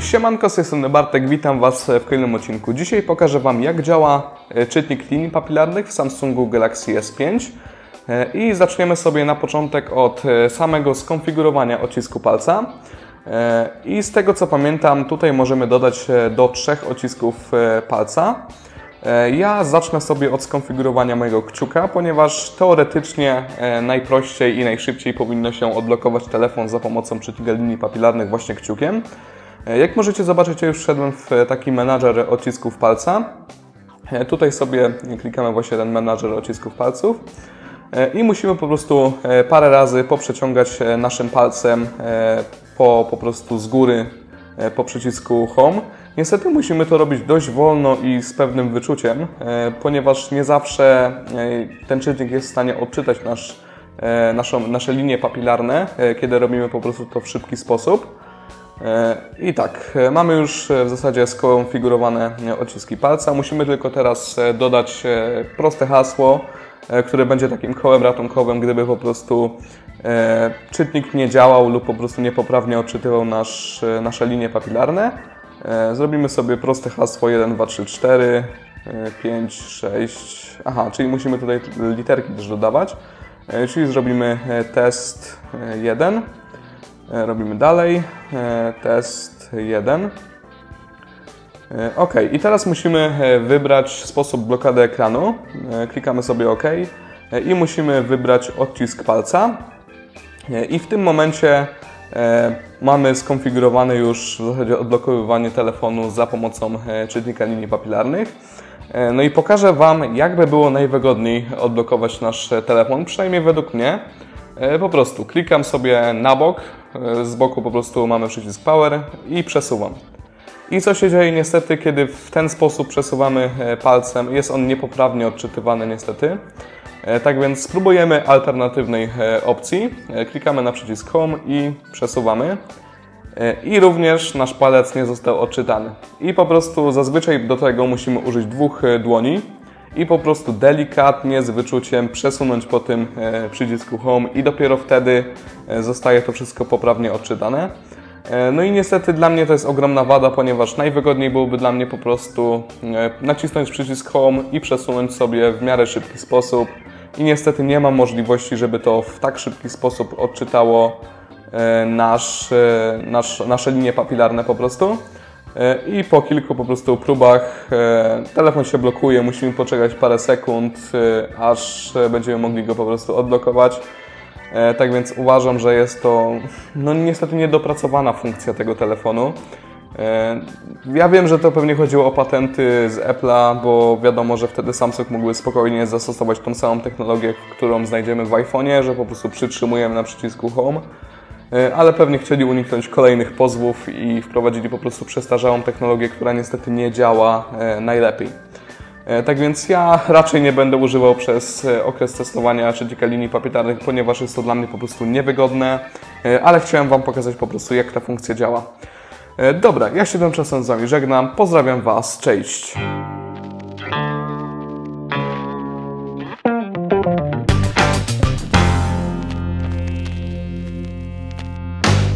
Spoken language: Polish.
Siemanko, z tej strony Bartek, witam Was w kolejnym odcinku. Dzisiaj pokażę Wam jak działa e, czytnik linii papilarnych w Samsungu Galaxy S5 E, i zaczniemy sobie na początek od e, samego skonfigurowania odcisku palca. I z tego co pamiętam, tutaj możemy dodać do trzech odcisków palca. Ja zacznę sobie od skonfigurowania mojego kciuka, ponieważ teoretycznie najprościej i najszybciej powinno się odblokować telefon za pomocą czytnika linii papilarnych właśnie kciukiem. E, Jak możecie zobaczyć, ja już wszedłem w e, taki menadżer odcisków palca. E, Tutaj sobie klikamy właśnie ten menadżer odcisków palców i musimy po prostu parę razy poprzeciągać naszym palcem po, po prostu z góry po przycisku Home. Niestety musimy to robić dość wolno i z pewnym wyczuciem, ponieważ nie zawsze ten czytnik jest w stanie odczytać nasz, naszą, nasze linie papilarne, kiedy robimy po prostu to w szybki sposób. E, I tak, e, mamy już e, w zasadzie skonfigurowane odciski palca. Musimy tylko teraz dodać proste hasło, które będzie takim kołem ratunkowym, gdyby po prostu czytnik nie działał lub po prostu niepoprawnie odczytywał nasz, nasze linie papilarne. Zrobimy sobie proste hasło 1, 2, 3, 4, 5, 6. Aha, czyli musimy tutaj literki też dodawać. Czyli zrobimy test 1. E, Robimy dalej. E, Test 1. E, OK, i teraz musimy wybrać sposób blokady ekranu. Klikamy sobie OK i musimy wybrać odcisk palca. I w tym momencie mamy skonfigurowane już w zasadzie odblokowywanie telefonu za pomocą czytnika linii papilarnych. No i pokażę Wam, jak by było najwygodniej odblokować nasz telefon, przynajmniej według mnie. Po prostu klikam sobie na bok, z boku po prostu mamy przycisk Power i przesuwam. I co się dzieje niestety, kiedy w ten sposób przesuwamy e, palcem, jest on niepoprawnie odczytywany niestety. E, Tak więc spróbujemy alternatywnej e, opcji. E, Klikamy na przycisk Home i przesuwamy. E, I również nasz palec nie został odczytany. I po prostu zazwyczaj do tego musimy użyć dwóch e, dłoni i po prostu delikatnie, z wyczuciem przesunąć po tym e, przycisku Home i dopiero wtedy e, zostaje to wszystko poprawnie odczytane. E, No i niestety dla mnie to jest ogromna wada, ponieważ najwygodniej byłoby dla mnie po prostu nacisnąć przycisk Home i przesunąć sobie w miarę szybki sposób. I niestety nie mam możliwości, żeby to w tak szybki sposób odczytało nasz, nasz, nasze linie papilarne po prostu. E, I po kilku po prostu próbach e, telefon się blokuje, musimy poczekać parę sekund, e, aż będziemy mogli go po prostu odblokować. Tak więc uważam, że jest to no niestety niedopracowana funkcja tego telefonu. Ja wiem, że to pewnie chodziło o patenty z Apple'a, bo wiadomo, że wtedy Samsung mógłby spokojnie zastosować tą samą technologię, którą znajdziemy w iPhone'ie, że po prostu przytrzymujemy na przycisku Home. E, Ale pewnie chcieli uniknąć kolejnych pozwów i wprowadzili po prostu przestarzałą technologię, która niestety nie działa e, najlepiej. E, Tak więc ja raczej nie będę używał przez okres testowania czytnika linii papilarnych, ponieważ jest to dla mnie po prostu niewygodne, ale chciałem Wam pokazać po prostu jak ta funkcja działa. Dobra, ja się tymczasem z Wami żegnam, pozdrawiam Was, cześć!